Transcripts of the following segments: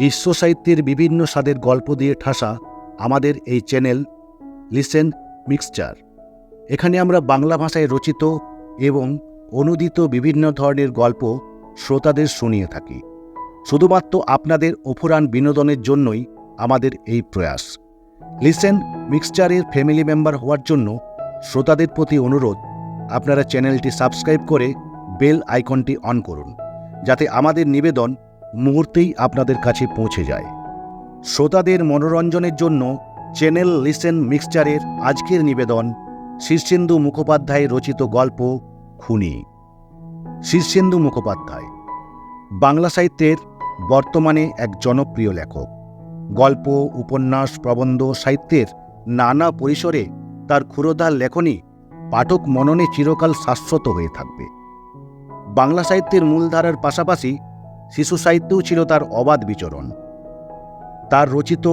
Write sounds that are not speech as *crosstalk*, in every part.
বিশ্ব সাহিত্যের বিভিন্ন স্বাদের গল্প দিয়ে ঠাসা আমাদের এই চ্যানেল লিসেন মিক্সচার। এখানে আমরা বাংলা ভাষায় রচিত এবং অনুদিত বিভিন্ন ধরনের গল্প শ্রোতাদের শুনিয়ে থাকি। শুধুমাত্র আপনাদের অফুরান বিনোদনের জন্যই আমাদের এই প্রয়াস। লিসেন মিক্সচারের ফ্যামিলি মেম্বার হওয়ার জন্য শ্রোতাদের প্রতি অনুরোধ, আপনারা চ্যানেলটি সাবস্ক্রাইব করে বেল আইকনটি অন করুন, যাতে আমাদের নিবেদন মুহূর্তেই আপনাদের কাছে পৌঁছে যায়। শ্রোতাদের মনোরঞ্জনের জন্য চ্যানেল লিসেন মিক্সচারের আজকের নিবেদন শীর্ষেন্দু মুখোপাধ্যায় রচিত গল্প খুনি। শীর্ষেন্দু মুখোপাধ্যায়, বাংলা সাহিত্যের বর্তমানে এক জনপ্রিয় লেখক। গল্প, উপন্যাস, প্রবন্ধ, সাহিত্যের নানা পরিসরে তার ক্ষুরোধার লেখনী পাঠক মননে চিরকাল শাশ্বত হয়ে থাকবে। বাংলা সাহিত্যের মূলধারার পাশাপাশি শিশু সাহিত্যেও ছিল তার অবাধ বিচরণ। তার রচিত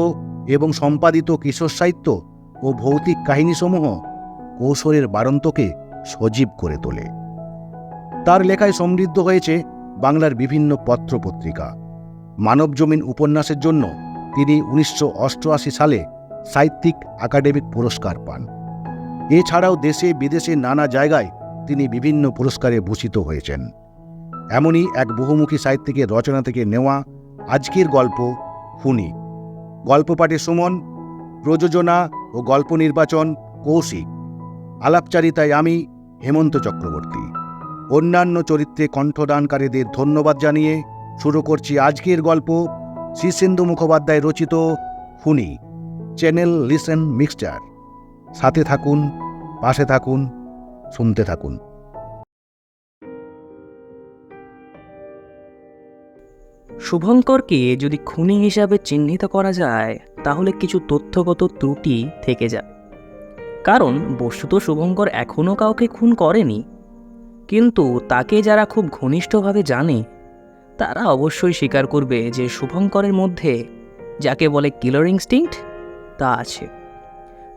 এবং সম্পাদিত কিশোর সাহিত্য ও ভৌতিক কাহিনীসমূহ কৌশলের বারন্তকে সজীব করে তোলে। তার লেখায় সমৃদ্ধ হয়েছে বাংলার বিভিন্ন পত্রপত্রিকা। মানবজমিন উপন্যাসের জন্য তিনি উনিশশো অষ্টআশি সালে সাহিত্যিক একাডেমিক পুরস্কার পান। এছাড়াও দেশে বিদেশে নানা জায়গায় তিনি বিভিন্ন পুরস্কারে ভূষিত হয়েছেন। এমনই এক বহুমুখী সাহিত্যিকের রচনা থেকে নেওয়া আজকের গল্প খুনি। গল্প পাঠে সুমন, প্রযোজনা ও গল্প নির্বাচন কৌশিক। আলাপচারিতায় আমি, হেমন্ত চক্রবর্তী। অন্যান্য চরিত্রে কণ্ঠদানকারীদের ধন্যবাদ জানিয়ে শুরু করছি আজকের গল্প শীর্ষেন্দু মুখোপাধ্যায় রচিত খুনি, চ্যানেল লিসেন মিক্সচার। সাথে থাকুন, পাশে থাকুন, শুনতে থাকুন। শুভঙ্করকে যদি খুনি হিসাবে চিহ্নিত করা যায়, তাহলে কিছু তথ্যগত ত্রুটি থেকে যায়। কারণ বস্তুত শুভঙ্কর এখনও কাউকে খুন করেনি। কিন্তু তাকে যারা খুব ঘনিষ্ঠভাবে জানে, তারা অবশ্যই স্বীকার করবে যে শুভঙ্করের মধ্যে যাকে বলে কিলার ইনস্টিংক্ট তা আছে।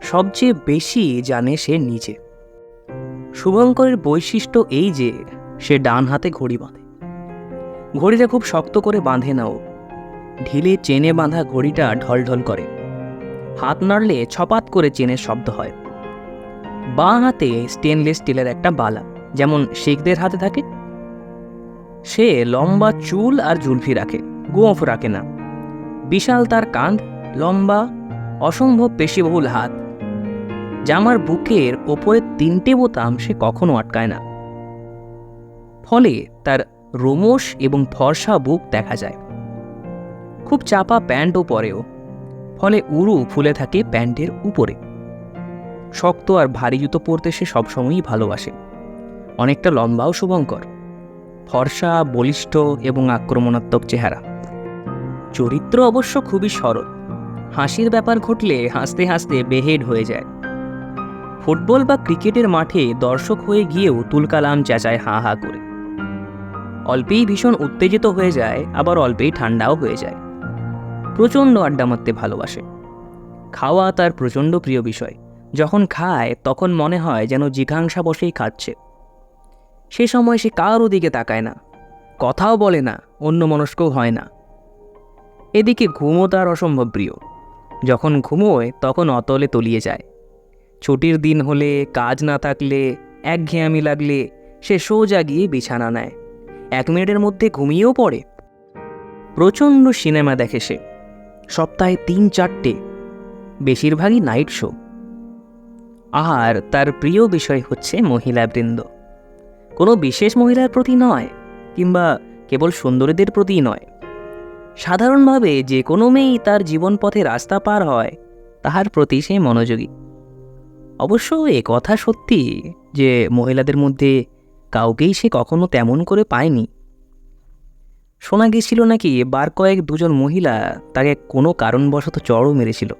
সবচেয়ে বেশি জানে সে নিজে। শুভঙ্করের বৈশিষ্ট্য এই যে, সে ডান হাতে ঘড়ি বাঁধে। ঘড়িটা খুব শক্ত করে বাঁধে নাও। ঢিলে চেনে বাঁধা ঘড়িটা ঢলঢল করে। হাত নাড়লে ছপাত করে চেনের শব্দ হয়। বাঁ হাতে স্টেনলেস স্টিলের একটা বালা, যেমন শেখদের হাতে থাকে। সে লম্বা চুল আর জুলফি রাখে, গোঁফ রাখে না। বিশাল তার কাঁধ, লম্বা, অসম্ভব পেশিবহুল হাত। জামার বুকের ওপরে তিনটে বোতাম সে কখনো আটকায় না। ফলে তার রোমশ এবং ফর্সা বুক দেখা যায়। খুব চাপা প্যান্টও পরেও, ফলে উরু ফুলে থাকে প্যান্টের উপরে। শক্ত আর ভারী জুতো পরতে সে সবসময়ই ভালোবাসে। অনেকটা লম্বাও শুভঙ্কর। ফর্সা, বলিষ্ঠ এবং আক্রমণাত্মক চেহারা। চরিত্র অবশ্য খুবই সরল। হাসির ব্যাপার ঘটলে হাসতে হাসতে বেহেড হয়ে যায়। ফুটবল বা ক্রিকেটের মাঠে দর্শক হয়ে গিয়েও তুলকালাম চেঁচায় হা হা করে। অল্পেই ভীষণ উত্তেজিত হয়ে যায়, আবার অল্পেই ঠান্ডাও হয়ে যায়। প্রচণ্ড আড্ডা মারতে ভালোবাসে। খাওয়া তার প্রচণ্ড প্রিয় বিষয়। যখন খায়, তখন মনে হয় যেন জিঘাংসা বসেই খাচ্ছে। সে সময় সে কারও দিকে তাকায় না। কথাও বলে না, অন্য মনস্কও হয় না। এদিকে ঘুমও তার অসম্ভব প্রিয়। যখন ঘুমোয়, তখন অতলে তলিয়ে যায়। ছুটির দিন হলে, কাজ না থাকলে, একঘেয়ামি লাগলে, সে সোজা গিয়ে বিছানা নেয়। এক মিনিটের মধ্যে ঘুমিয়েও পড়ে। প্রচণ্ড সিনেমা দেখে সে। সপ্তাহে তিন চারটে। বেশিরভাগই নাইট শো। আর তার প্রিয় বিষয় হচ্ছে মহিলাবৃন্দ। কোনো বিশেষ মহিলার প্রতি নয়, কিংবা কেবল সুন্দরীদের প্রতি নয়। সাধারণভাবে যে কোনো মেয়েই তার জীবন পথে রাস্তা পার হয়, তাহার প্রতি সে মনোযোগী। অবশ্য এ কথা সত্যি যে মহিলাদের মধ্যে কাউকেই সে কখনো তেমন করে পায়নি। শোনা গেছিল নাকি বার কয়েক দুজন মহিলা তাকে কোনো কারণবশত চড়ও মেরেছিল।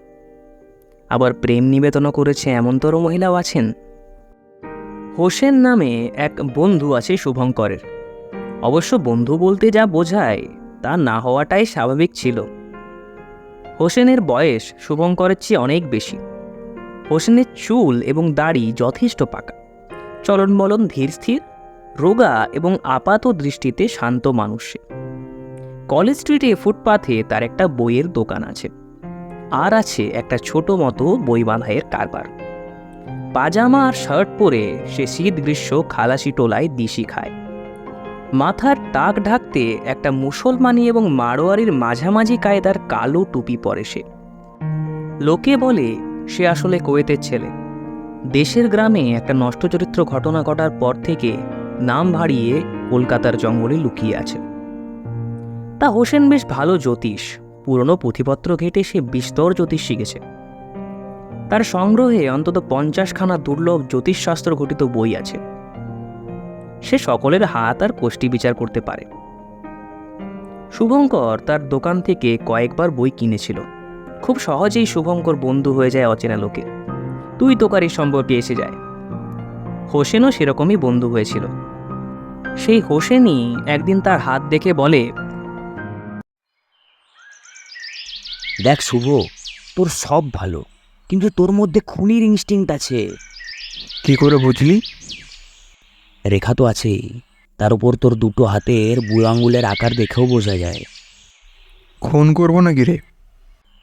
আবার প্রেম নিবেদনও করেছে এমনতর মহিলাও আছেন। হোসেন নামে এক বন্ধু আছে শুভঙ্করের। অবশ্য বন্ধু বলতে যা বোঝায় তা না হওয়াটাই স্বাভাবিক ছিল। হোসেনের বয়স শুভঙ্করের চেয়ে অনেক বেশি। হোসেনের চুল এবং দাড়ি যথেষ্ট পাকা। চলন বলন ধীর স্থির। রোগা এবং আপাত দৃষ্টিতে শান্ত মানুষ। কলেজ স্ট্রিটে ফুটপাথে তার একটা বইয়ের দোকান আছে। আর আছে একটা ছোট মতো বই বাঁধাইয়ের কারবার। পাজামা আর শার্ট পরে সে শীত গ্রীষ্ম খালাসি টোলায় দিশি খায়। মাথার টাক ঢাকতে একটা মুসলমানি এবং মারোয়ারির মাঝামাঝি কায়দার কালো টুপি পরে সে। লোকে বলে, সে আসলে কোয়েতের ছেলে। দেশের গ্রামে একটা নষ্ট চরিত্র ঘটনা ঘটার পর থেকে নাম ভাড়িয়ে কলকাতার জঙ্গলে লুকিয়ে আছে। তা হোসেন বেশ ভালো জ্যোতিষ। পুরনো পুঁথিপত্র ঘেটে সে বিস্তর জ্যোতিষ শিখেছে। তার সংগ্রহে অন্তত পঞ্চাশখানা দুর্লভ জ্যোতিষশাস্ত্র ঘটিত বই আছে। সে সকলের হাত আর কোষ্ঠী বিচার করতে পারে। শুভঙ্কর তার দোকান থেকে কয়েকবার বই কিনেছিল। খুব সহজেই শুভঙ্কর বন্ধু হয়ে যায় অচেনা লোকে। তুই তোকারি সম্পর্কে এসে যায়। হোসেনও সেরকমই বন্ধু হয়েছিল। সেই হোসেনই একদিন তার হাত দেখে বলে দেখ শুভ তোর সব ভালো কিন্তু তোর মধ্যে খুনির ইনস্টিংক্ট আছে। কি করে বুঝলি? রেখা তো আছেই তার উপর তোর দুটো হাতের বুড়ো আঙুলের আকার দেখেও বোঝা যায়। খুন করব নাকি রে?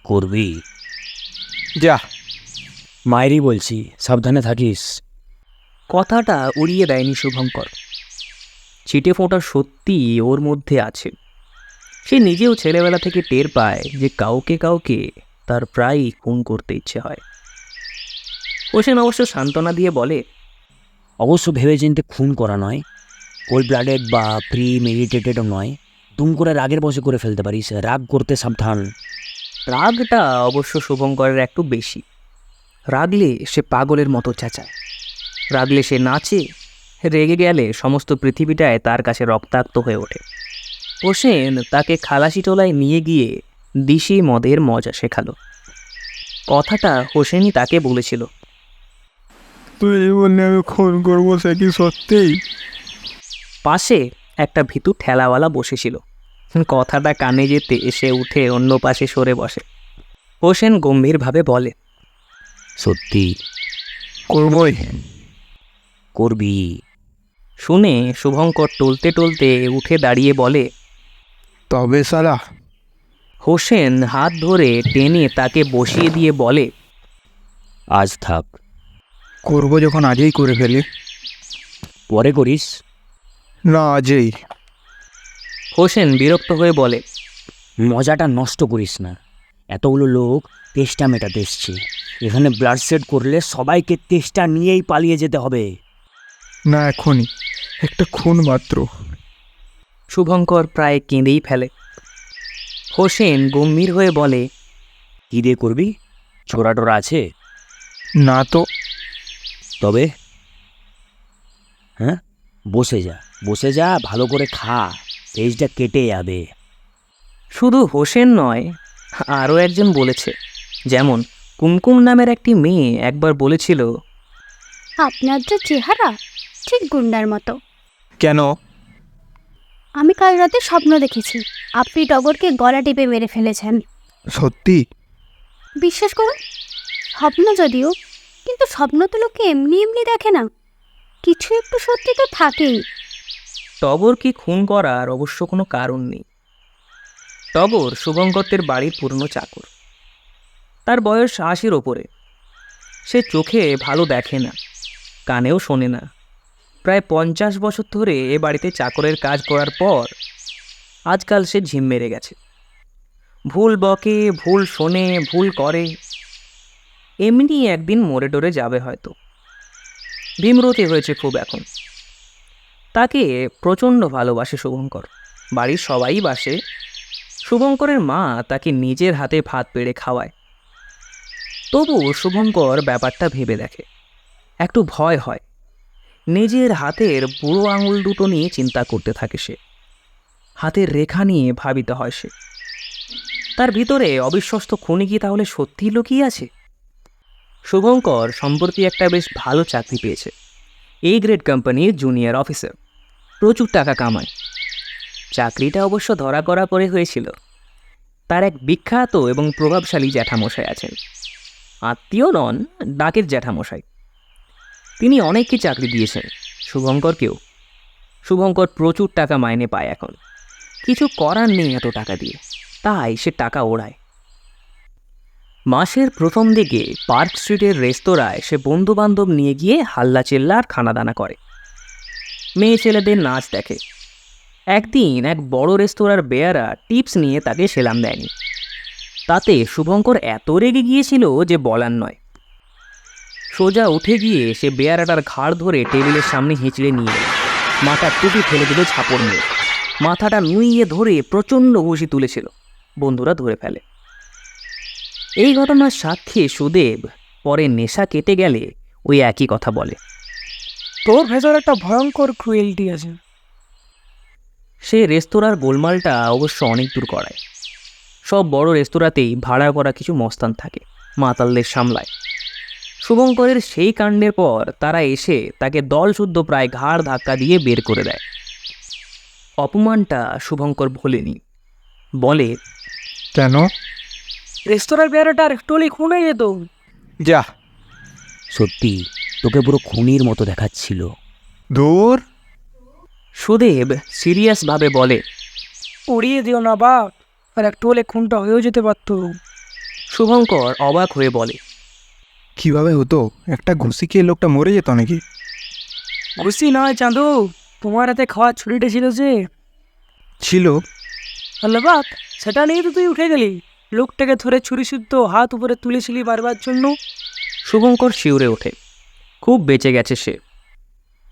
করবি। যা। মায়েরই বলছি সাবধানে থাকিস। কথাটা উড়িয়ে দেয়নি শুভঙ্কর। ছিটে ফোঁটা সত্যি ওর মধ্যে আছে। সে নিজেও ছেলেবেলা থেকে টের পায় যে কাউকে কাউকে তার প্রায়ই খুন করতে ইচ্ছে হয়। হোসেন অবশ্য সান্ত্বনা দিয়ে বলে অবশ্য ভেবেচিন্তে খুন করা নয়। কোল্ড ব্লাডেড বা প্রি মেডিটেটেডও নয়। তুম করে রাগের বসে করে ফেলতে পারিস। রাগ করতে সাবধান। রাগটা অবশ্য শুভঙ্করের একটু বেশি। রাগলে সে পাগলের মতো চেঁচায়। রাগলে সে নাচে রেগে গেলে সমস্ত পৃথিবীটায় তার কাছে রক্তাক্ত হয়ে ওঠে। হোসেন তাকে খালাসি টোলায় নিয়ে গিয়ে দিশি মদের মজা শেখালো। কথাটা হোসেনই তাকে বলেছিল। তুই বললি আমি খুন করব সে কি সত্যিই পাশে একটা ভিতু ঠেলাওয়ালা বসেছিল। কথাটা কানে যেতে এসে উঠে অন্য পাশে সরে বসে। হোসেন গম্ভীরভাবে বলে সত্যি? করবই। করবি। শুনে শুভঙ্কর টলতে টলতে উঠে দাঁড়িয়ে বলে তবে সালা হোসেন হাত ধরে টেনে তাকে বসিয়ে দিয়ে বলে আজ থাক। করব যখন আজই করে ফেলি। পরে করিস? না আজই হোসেন বিরক্ত হয়ে বলে মজাটা নষ্ট করিস না। এতগুলো লোক তেষ্টা মেটাতে এসছে। এখানে ব্লাড সেট করলে সবাইকে তেষ্টা নিয়েই পালিয়ে যেতে হবে। না এখনই একটা খুন মাত্র। শুভঙ্কর প্রায় কেঁদেই ফেলে। হোসেন গম্ভীর হয়ে বলে কী দিয়ে করবি? ছোড়া টোরা আছে? না তো। তবে? হ্যাঁ? বসে যা বসে যা ভালো করে খা তেজটা কেটে যাবে। শুধু হোসেন নয় আরও একজন বলেছে যেমন কুমকুম নামের একটি মেয়ে একবার বলেছিল আপনার যে চেহারা ঠিক গুন্ডার মতো। কেন? আমি কাল রাতে স্বপ্ন দেখেছি। আপনি টগরকে গলা টিপে মেরে ফেলেছেন। সত্যি? বিশ্বাস করুন স্বপ্ন যদিও কিন্তু স্বপ্ন তো লোকে এমনি এমনি দেখে না। কিছু একটু সত্যি তো থাকেই। টগর কি খুন করার অবশ্য কোনো কারণ নেই। টগর শুভঙ্করের বাড়ির পুরনো চাকর। তার বয়স আশির ওপরে। সে চোখে ভালো দেখে না কানেও শোনে না। প্রায় পঞ্চাশ বছর ধরে এ বাড়িতে চাকরের কাজ করার পর আজকাল সে ঝিম মেরে গেছে। ভুল বকে, ভুল শোনে, ভুল করে। এমনি একদিন মোড়ে ডোরে যাবে হয়তো। ভীমরতি হয়েছে খুব এখন। তাকে প্রচণ্ড ভালোবাসে শুভঙ্কর। বাড়ির সবাই বাসে। শুভঙ্করের মা তাকে নিজের হাতে ভাত পেড়ে খাওয়ায়। তবু শুভঙ্কর ব্যাপারটা ভেবে দেখে। একটু ভয় হয়। নিজের হাতের বুড়ো আঙুল দুটো নিয়ে চিন্তা করতে থাকে সে। হাতের রেখা নিয়ে ভাবিতে হয় সে। তার ভিতরে অবিশ্বস্ত খুনি কি তাহলে সত্যিই লুকিয়ে আছে? শুভঙ্কর সম্প্রতি একটা বেশ ভালো চাকরি পেয়েছে। এই গ্রেড কোম্পানির জুনিয়র অফিসার। প্রচুর টাকা কামায়। চাকরিটা অবশ্য ধরা করা পরে হয়েছিল। তার এক বিখ্যাত এবং প্রভাবশালী জ্যাঠামশাই আছেন। আত্মীয় নন, ডাকের জ্যাঠামশাই। তিনি অনেককে চাকরি দিয়েছেন, শুভঙ্করকেও। শুভঙ্কর প্রচুর টাকা মাইনে পায় এখন। কিছু করার নেই এত টাকা দিয়ে, তাই সে টাকা ওড়ায়। মাসের প্রথম দিকে পার্ক স্ট্রিটের রেস্তোরাঁয় সে বন্ধু বান্ধব নিয়ে গিয়ে হাল্লা চেল্লা আর খানাদানা করে। মেয়ে ছেলেদের নাচ দেখে। একদিন এক বড় রেস্তোরাঁর বেয়ারা টিপস নিয়ে তাকে সেলাম দেয়নি। তাতে শুভঙ্কর এত রেগে গিয়েছিল যে বলার নয়। সোজা উঠে গিয়ে সে বেয়ারাটার ঘাড় ধরে টেবিলের সামনে হিঁচড়ে নিয়ে এলো। মাথার টুপি ফেলে দিল ছাপড় নিয়ে মাথাটা নুইয়ে ধরে প্রচণ্ড ঘুষি তুলেছিল। বন্ধুরা ধরে ফেলে। এই ঘটনার সাক্ষী সুদেব পরে নেশা কেটে গেলে ওই একই কথা বলে। তোর ভেতর একটা ভয়ঙ্কর ক্রুয়েলটি আছে। সে রেস্তোরাঁর গোলমালটা অবশ্য অনেক দূর করায় সব বড় রেস্তোরাঁতেই ভাড়া করা কিছু মস্তান থাকে মাতালদের সামলায়। শুভঙ্করের সেই কাণ্ডের পর তারা এসে তাকে দলশুদ্ধ প্রায় ঘাড় ধাক্কা দিয়ে বের করে দেয়। অপমানটা শুভঙ্কর ভোলেনি। বলে কেন? রেস্তোরাঁর বেড়াটার টোলি খুনে যেত। যা। সত্যি তোকে পুরো খুনির মতো দেখাচ্ছিল। দূর? সুদেব সিরিয়াসভাবে বলে উড়িয়ে দিও না বাপ আর একটু হলে খুনটা হয়েও যেতে পারতো। শুভঙ্কর অবাক হয়ে বলে কীভাবে হতো? একটা ঘুষি খেয়ে লোকটা মরে যেত নাকি? ঘুষি নয় চাঁদু তোমার হাতে খাওয়ার ছুরিটা ছিল যে। ছিল। আল্লাহ সেটা নিয়ে তো তুই উঠে গেলি। লোকটাকে ধরে ছুরি শুদ্ধ হাত উপরে তুলেছিলি বারবার জন্য। শুভঙ্কর শিউরে ওঠে। খুব বেঁচে গেছে সে।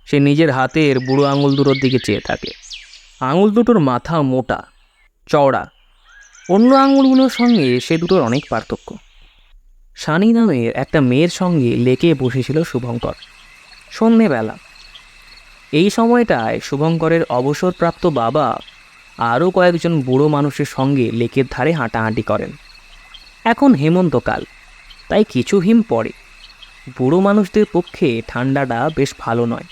সে নিজের হাতের বুড়ো আঙুল দুটোর দিকে চেয়ে থাকে। আঙুল দুটোর মাথা মোটা চওড়া। অন্য আঙুলগুলোর সঙ্গে সে দুটোর অনেক পার্থক্য। সানি নামের একটা মেয়ের সঙ্গে লেকে বসেছিল শুভঙ্কর। সন্ধেবেলা। এই সময়টায় শুভঙ্করের অবসরপ্রাপ্ত বাবা আরও কয়েকজন বুড়ো মানুষের সঙ্গে লেকের ধারে হাঁটাহাঁটি করেন। এখন হেমন্তকাল, তাই কিছু হিম পড়ে। বুড়ো মানুষদের পক্ষে ঠান্ডাটা বেশ ভালো নয়।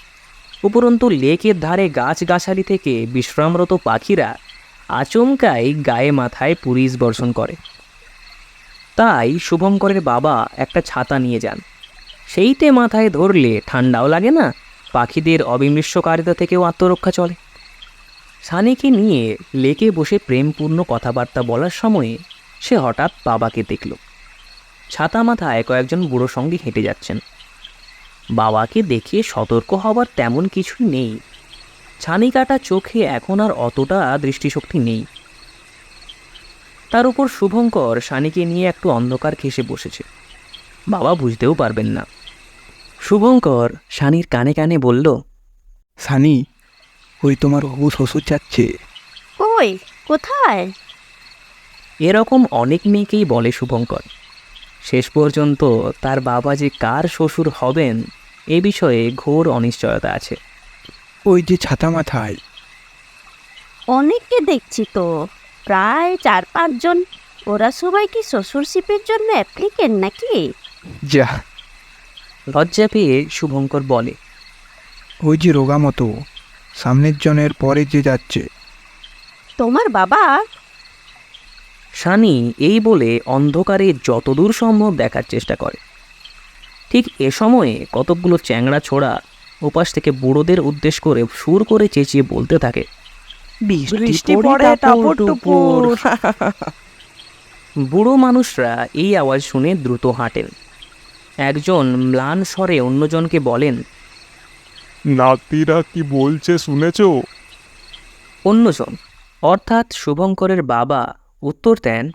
উপরন্তু লেকের ধারে গাছগাছালি থেকে বিশ্রামরত পাখিরা আচমকাই গায়ে মাথায় পুরিশ বর্ষণ করে। তাই শুভঙ্করের বাবা একটা ছাতা নিয়ে যান। সেইটে মাথায় ধরলে ঠান্ডাও লাগে না, পাখিদের অবিমৃষ্যকারিতা থেকেও আত্মরক্ষা চলে। সানিকে নিয়ে লেকে বসে প্রেমপূর্ণ কথাবার্তা বলার সময়ে সে হঠাৎ বাবাকে দেখল। ছাতা মাথায় কয়েকজন বুড়ো সঙ্গে হেঁটে যাচ্ছেন। বাবাকে দেখে সতর্ক হবার তেমন কিছুই নেই। ছানি কাটা চোখে এখন আর অতটা দৃষ্টিশক্তি নেই। তার উপর শুভঙ্কর সানিকে নিয়ে একটু অন্ধকার খেসে বসেছে। বাবা বুঝতেও পারবেন না। শুভঙ্কর সানির কানে কানে বলল সানি ওই তোমার হবু শ্বশুর যাচ্ছে। কই কোথায়? এরকম অনেক মেয়েকেই বলে শুভঙ্কর। শেষ পর্যন্ত তার বাবা যে কার শ্বশুর হবেন এ বিষয়ে ঘোর অনিশ্চয়তা আছে। ওই যে ছাতা মাথায়। অনেককে দেখছি তো। প্রায় চার পাঁচজন। ওরা সবাই কি শ্বশুরশিপের জন্য অ্যাপ্লিকেন্ট নাকি? যা। লজ্জা পেয়ে শুভঙ্কর বলে ওই যে রোগা মতো সামনের জনের পরে যে যাচ্ছে। তোমার বাবা? সানি এই বলে অন্ধকারে যতদূর সম্ভব দেখার চেষ্টা করে। ঠিক এ সময়ে কতকগুলো চ্যাংড়া ছোড়া ওপাশ থেকে বুড়োদের উদ্দেশ্য করে সুর করে চেঁচিয়ে বলতে থাকে বৃষ্টি পড়ে টাপুর টুপুর বুড়ো মানুষরা এই আওয়াজ শুনে দ্রুত হাঁটেন। একজন ম্লান স্বরে অন্যজনকে বলেন নাতিরা কি বলছে শুনেছো? অন্যজন অর্থাৎ শুভঙ্করের বাবা উত্তর দেন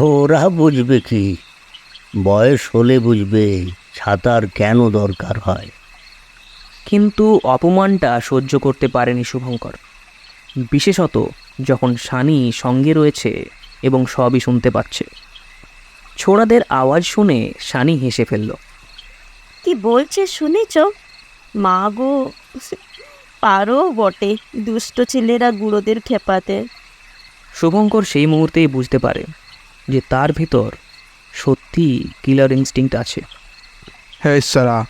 ওরা বুঝবে কি? বয়স হলে বুঝবে ছাতার কেন দরকার হয়। কিন্তু অপমানটা সহ্য করতে পারেনি শুভঙ্কর। বিশেষত যখন সানি সঙ্গে রয়েছে এবং সবই শুনতে পাচ্ছে। ছোড়াদের আওয়াজ শুনে সানি হেসে ফেলল কি বলছে শুনেছ? মা গো পারো বটে দুষ্ট ছেলেরা গুঁড়োদের খেপাতে? শুভঙ্কর সেই মুহূর্তেই বুঝতে পারে যে তার ভিতর সত্যি কিলার ইনস্টিংক্ট আছে। হ্যাঁ সারা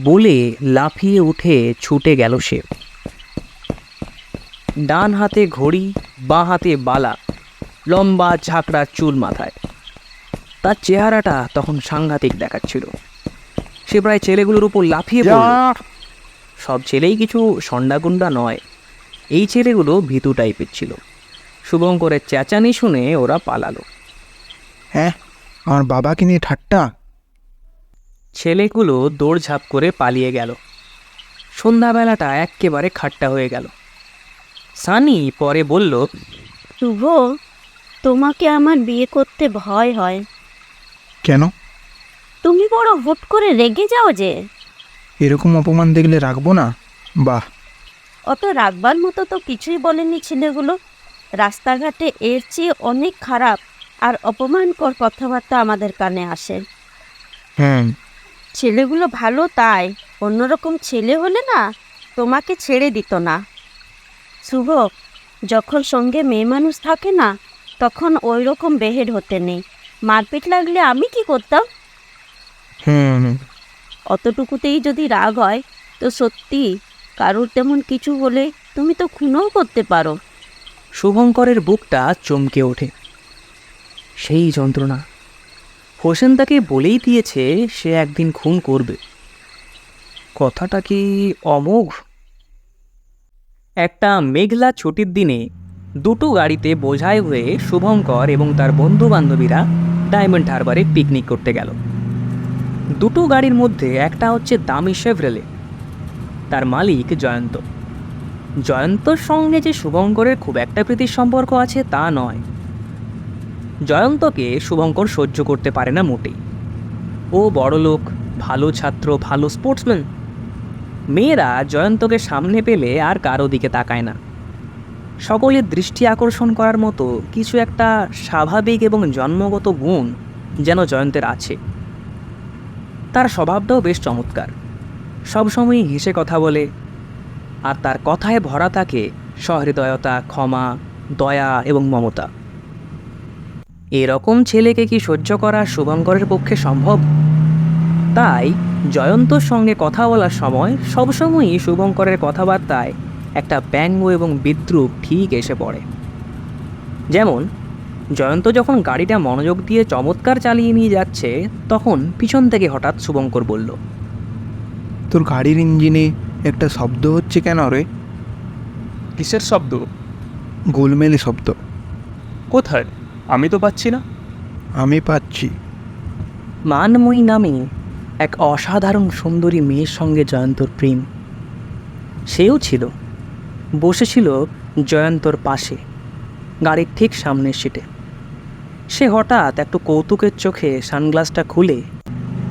বলে লাফিয়ে উঠে ছুটে গেল সে। ডান হাতে ঘড়ি বাঁ হাতে বালা লম্বা ঝাঁকড়া চুল মাথায়। তার চেহারাটা তখন সাংঘাতিক দেখাচ্ছিল। সে প্রায় ছেলেগুলোর উপর লাফিয়ে পড়ল। সব ছেলেই কিছু সন্ডাগুন্ডা নয়। এই ছেলেগুলো ভীতু টাইপের ছিল। শুভঙ্করের চেঁচানি শুনে ওরা পালালো। হ্যাঁ আমার বাবাকে নিয়ে ঠাট্টা। ছেলেগুলো দৌড়ঝাঁপ করে পালিয়ে গেল সন্ধ্যাবেলাটা এক্কেবারে খাট্টা হয়ে গেল সানি পরে বলল শুভ তোমাকে আমার বিয়ে করতে ভয় হয়। কেন? তুমি বড় হুট করে রেগে যাও যে। এরকম অপমান দেখলে রাখব না? বাহ। অত রাখবার মতো তো কিছুই বলেনি ছেলেগুলো। রাস্তাঘাটে এর চেয়ে অনেক খারাপ আর অপমানকর কথাবার্তা আমাদের কানে আসে। হ্যাঁ। ছেলেগুলো ভালো তাই অন্যরকম ছেলে হলে না তোমাকে ছেড়ে দিত না। শুভ যখন সঙ্গে মেয়ে মানুষ থাকে না তখন ওই রকম বেহেড হতে নেই। মারপিট লাগলে আমি কি করতাম? হুম। অতটুকুতেই যদি রাগ হয় তো সত্যি কারোর তেমন কিছু হলে তুমি তো খুনও করতে পারো। শুভঙ্করের বুকটা চমকে ওঠে। সেই যন্ত্রণা। হোসেন তাকে বলেই দিয়েছে সে একদিন খুন করবে। কথাটা কি অমোঘ? একটা মেঘলা ছুটির দিনে দুটো গাড়িতে বোঝাই হয়ে শুভঙ্কর এবং তার বন্ধু বান্ধবীরা ডায়মন্ড হারবারে পিকনিক করতে গেল। দুটো গাড়ির মধ্যে একটা হচ্ছে দামি শেভরেলে তার মালিক জয়ন্ত। জয়ন্তর সঙ্গে যে শুভঙ্করের খুব একটা প্রীতির সম্পর্ক আছে তা নয়। জয়ন্তকে শুভঙ্কর সহ্য করতে পারে না মোটেই। ও বড়লোক, ভালো ছাত্র, ভালো স্পোর্টসম্যান মেয়েরা জয়ন্তকে সামনে পেলে আর কারও দিকে তাকায় না। সকলের দৃষ্টি আকর্ষণ করার মতো কিছু একটা স্বাভাবিক এবং জন্মগত গুণ যেন জয়ন্তের আছে। তার স্বভাবটাও বেশ চমৎকার। সবসময়ই হেসে কথা বলে আর তার কথায় ভরা থাকে সহৃদয়তা, ক্ষমা, দয়া এবং মমতা। এরকম ছেলেকে কি সহ্য করা শুভঙ্করের পক্ষে সম্ভব? তাই জয়ন্তর সঙ্গে কথা বলার সময় সবসময়ই শুভঙ্করের কথাবার্তায় একটা ব্যঙ্গ এবং বিদ্রুপ ঠিক এসে পড়ে। যেমন জয়ন্ত যখন গাড়িটা মনোযোগ দিয়ে চমৎকার চালিয়ে নিয়ে যাচ্ছে তখন পিছন থেকে হঠাৎ শুভঙ্কর বলল তোর গাড়ির ইঞ্জিনে একটা শব্দ হচ্ছে কেন রে? কিসের শব্দ? গোলমেলে শব্দ। কোথায়? আমি তো পাচ্ছি না। আমি পাচ্ছি। মানময়ী নামে এক অসাধারণ সুন্দরী মেয়ের সঙ্গে জয়ন্তর প্রেম। সেও ছিল। বসেছিল জয়ন্তর পাশে গাড়ির ঠিক সামনের সিটে। সে হঠাৎ একটু কৌতুকের চোখে সানগ্লাসটা খুলে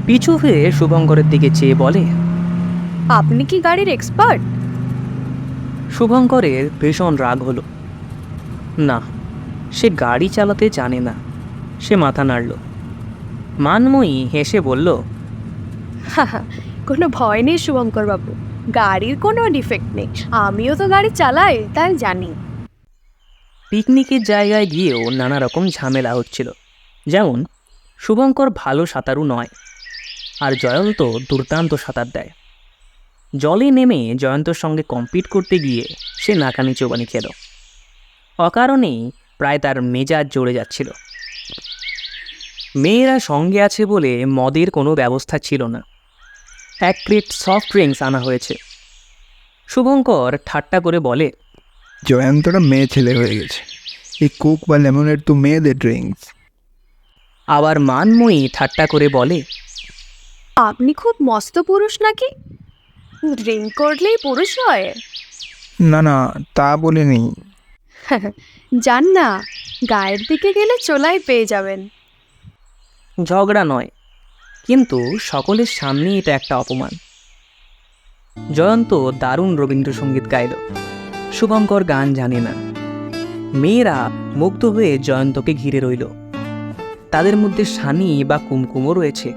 পিছু ফিরে শুভঙ্করের দিকে চেয়ে বলে আপনি কি গাড়ির এক্সপার্ট? শুভঙ্করের ভীষণ রাগ হলো। না সে গাড়ি চালাতে জানে না। সে মাথা নাড়ল। মানময়ী হেসে বলল কোনো ভয় নেই শুভঙ্কর বাবু। গাড়ির কোনো ডিফেক্ট নেই। আমিও তো গাড়ি চালাই তাই জানি। পিকনিকের জায়গায় গিয়েও নানা রকম ঝামেলা হচ্ছিল। যেমন, শুভঙ্কর ভালো সাঁতারু নয়, আর জয়ন্ত দুর্দান্ত সাঁতার দেয়। জলে নেমে জয়ন্তর সঙ্গে কম্পিট করতে গিয়ে সে নাকানি চোবানি খেল। অকারণেই প্রায় তার মেজাজ জড়ে যাচ্ছিল। মেয়েরা সঙ্গে আছে বলে মদের কোনো ব্যবস্থা ছিল না। এক ক্রেট সফট ড্রিঙ্কস আনা হয়েছে। শুভঙ্কর ঠাট্টা করে বলে জয়ন্তটা মেয়ে ছেলে হয়ে গেছে। এই কোক বা লেমনের তো মেয়েদের ড্রিঙ্কস আবার মানময়ী ঠাট্টা করে বলে আপনি খুব মস্ত পুরুষ নাকি? ড্রিঙ্ক করলেই পুরুষ হয়। না না তা বলিনি। *laughs* যান না গায়ের দিকে গেলে চোলাই পেয়ে যাবেন। ঝগড়া নয়। কিন্তু সকলের সামনে এটা একটা অপমান। জয়ন্ত দারুণ রবীন্দ্রসঙ্গীত গাইল। শুভঙ্কর গান জানে না। মেয়েরা মুগ্ধ হয়ে জয়ন্তকে ঘিরে রইল। তাদের মধ্যে সানি বা কুমকুমও রয়েছে।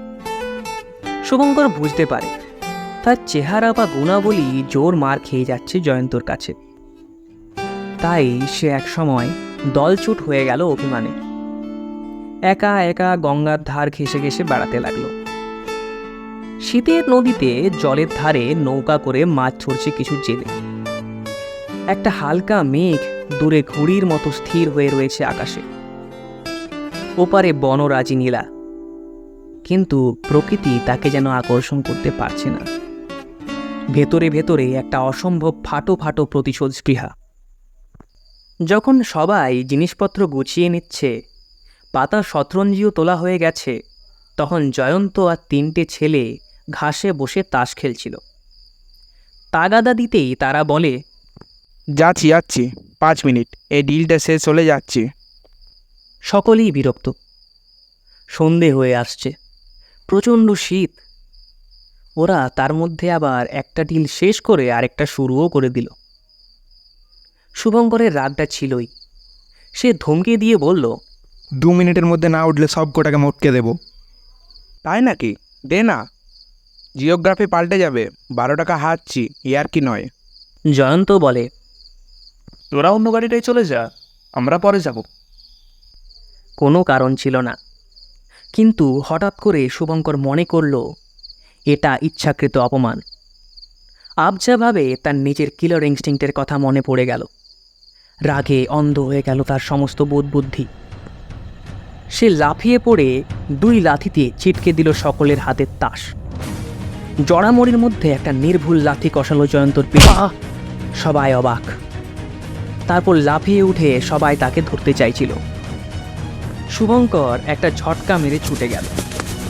শুভঙ্কর বুঝতে পারে। তার চেহারা বা গুণাবলী জোর মার খেয়ে যাচ্ছে জয়ন্তর কাছে। তাই সে একসময় দলছুট হয়ে গেল অভিমানে। একা একা গঙ্গার ধার ঘেসে ঘেসে বেড়াতে লাগল। শীতের নদীতে জলের ধারে নৌকা করে মাছ ছড়ছে কিছু জেলে। একটা হালকা মেঘ দূরে ঘুড়ির মতো স্থির হয়ে রয়েছে আকাশে। ওপারে বনরাজি নীলা। কিন্তু প্রকৃতি তাকে যেন আকর্ষণ করতে পারছে না। ভেতরে ভেতরে একটা অসম্ভব ফাটো ফাটো প্রতিশোধ স্পৃহা। যখন সবাই জিনিসপত্র গুছিয়ে নিচ্ছে, পাতা শতরঞ্জিও তোলা হয়ে গেছে, তখন জয়ন্ত আর তিনটে ছেলে ঘাসে বসে তাস খেলছিল। তাগাদা দিতেই তারা বলে যাচ্ছি যাচ্ছি পাঁচ মিনিট এই ডিলটা শেষ হলে যাচ্ছি। সকলেই বিরক্ত। সন্ধে হয়ে আসছে প্রচণ্ড শীত। ওরা তার মধ্যে আবার একটা ডিল শেষ করে আরেকটা শুরুও করে দিল। শুভঙ্করের রাগটা ছিলই। সে ধমকে দিয়ে বলল দু মিনিটের মধ্যে না উঠলে সব কোটাকে মটকে দেবো। তাই নাকি? দে না। জিওগ্রাফি পাল্টে যাবে বারো টাকা হাতছি ইয়ার কি নয়। জয়ন্ত বলে তোরা অন্য গাড়িটাই চলে যা আমরা পরে যাব। কোনো কারণ ছিল না। কিন্তু হঠাৎ করে শুভঙ্কর মনে করল এটা ইচ্ছাকৃত অপমান। আবজাভাবে তার নিজের কিলার ইনস্টিংক্টের কথা মনে পড়ে গেল। রাগে অন্ধ হয়ে গেল তার সমস্ত বোধ বুদ্ধি সে লাফিয়ে পড়ে দুই লাথিতে ছিটকে দিল সকলের হাতের তাস। জড়ামড়ির মধ্যে একটা নির্ভুল লাথি কষালো জয়ন্তর পিঠে সবাই অবাক। তারপর লাফিয়ে উঠে সবাই তাকে ধরতে চাইছিল। শুভঙ্কর একটা ঝটকা মেরে ছুটে গেল।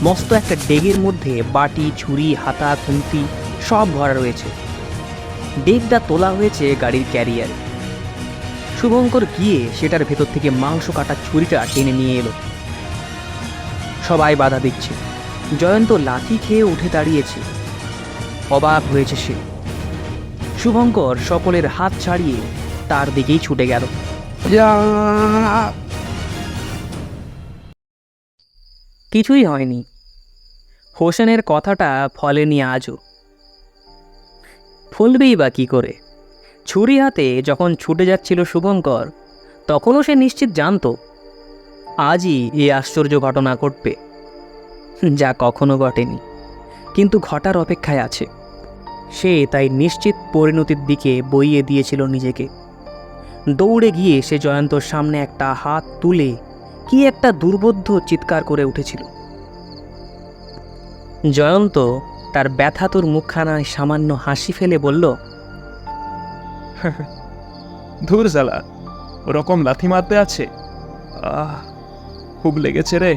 মস্ত একটা ডেগের মধ্যে বাটি ছুরি হাতা খুন্তি সব ভরা রয়েছে। ডেগটা তোলা হয়েছে গাড়ির ক্যারিয়ারে। শুভঙ্কর গিয়ে সেটার ভেতর থেকে মাংস কাটা ছুরিটা টেনে নিয়ে এলো। সবাই বাধা দিচ্ছে। জয়ন্ত লাথি খেয়ে উঠে দাঁড়িয়েছে। অবাক হয়েছে সে। শুভঙ্কর সকলের হাত ছাড়িয়ে তার দিকেই ছুটে গেল। কিছুই হয়নি। হোসেনের কথাটা ফলেনি আজও। ফলবেই বা কী করে? ছুরি হাতে যখন ছুটে যাচ্ছিল শুভঙ্কর তখনও সে নিশ্চিত জানতো আজই এই আশ্চর্য ঘটনা ঘটবে যা কখনো ঘটেনি। কিন্তু ঘটার অপেক্ষায় আছে। সে তাই নিশ্চিত পরিণতির দিকে বইয়ে দিয়েছিল নিজেকে। দৌড়ে গিয়ে সে জয়ন্তর সামনে একটা হাত তুলে কি একটা দুর্বোধ্য চিৎকার করে উঠেছিল। জয়ন্ত তার ব্যথাতুর মুখখানায় সামান্য হাসি ফেলে বলল *laughs* ধুর জ্বালা ওরকম লাথি মারতে আছে। আহ খুব লেগেছে রে।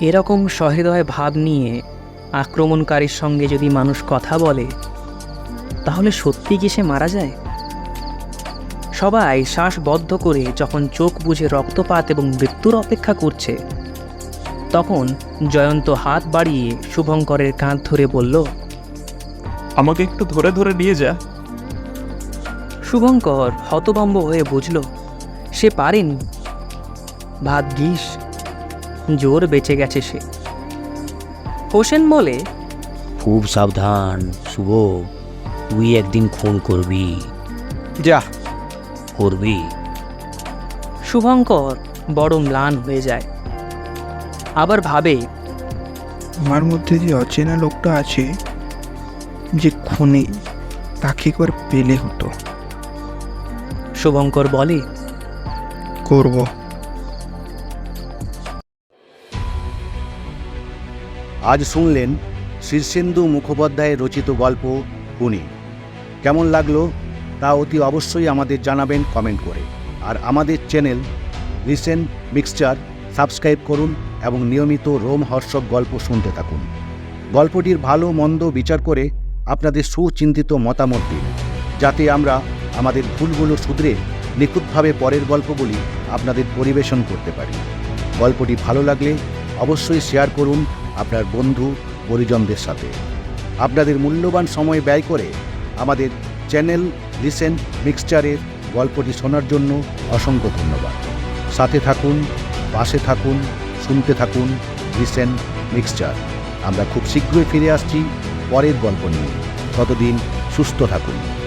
এরকম সহৃদয় ভাব নিয়ে আক্রমণকারীর সঙ্গে যদি মানুষ কথা বলে তাহলে সত্যি কি সে মারা যায়? সবাই শ্বাস বদ্ধ করে যখন চোখ বুঝে রক্তপাত এবং মৃত্যুর অপেক্ষা করছে তখন জয়ন্ত হাত বাড়িয়ে শুভঙ্করের কাঁধ ধরে বলল আমাকে একটু ধরে ধরে নিয়ে যা। শুভঙ্কর হতভম্ব হয়ে বুঝল সে পারেনি। ভাগ্যিস জোর বেঁচে গেছে সে। হোসেন বলে খুব সাবধান শুভ। তুই একদিন খুন করবি। যা। করবি। শুভঙ্কর বড় ম্লান হয়ে যায়। আবার ভাবে আমার মধ্যে যে অচেনা লোকটা আছে যে খুনে তাকে একবার পেলে হতো। শুভঙ্কর বলে করব। আজ শুনলেন শীর্ষেন্দু মুখোপাধ্যায়ের রচিত গল্প খুনি কেমন লাগল তা অতি অবশ্যই আমাদের জানাবেন কমেন্ট করে। আর আমাদের চ্যানেল লিসেন মিক্সচার সাবস্ক্রাইব করুন এবং নিয়মিত রোম হর্ষক গল্প শুনতে থাকুন। গল্পটির ভালো, মন্দ বিচার করে আপনাদের সুচিন্তিত মতামত দিন, যাতে আমরা আমাদের ভুলগুলো শুধরে নিখুঁতভাবে পরের গল্পগুলি আপনাদের পরিবেশন করতে পারি। গল্পটি ভালো লাগলে অবশ্যই শেয়ার করুন আপনার বন্ধু পরিজনদের সাথে। আপনাদের মূল্যবান সময় ব্যয় করে আমাদের চ্যানেল লিসেন মিক্সচারের গল্পটি শোনার জন্য অসংখ্য ধন্যবাদ। সাথে থাকুন, পাশে থাকুন, শুনতে থাকুন লিসেন মিক্সচার। আমরা খুব শীঘ্রই ফিরে আসছি পরের গল্প নিয়ে। ততদিন সুস্থ থাকুন।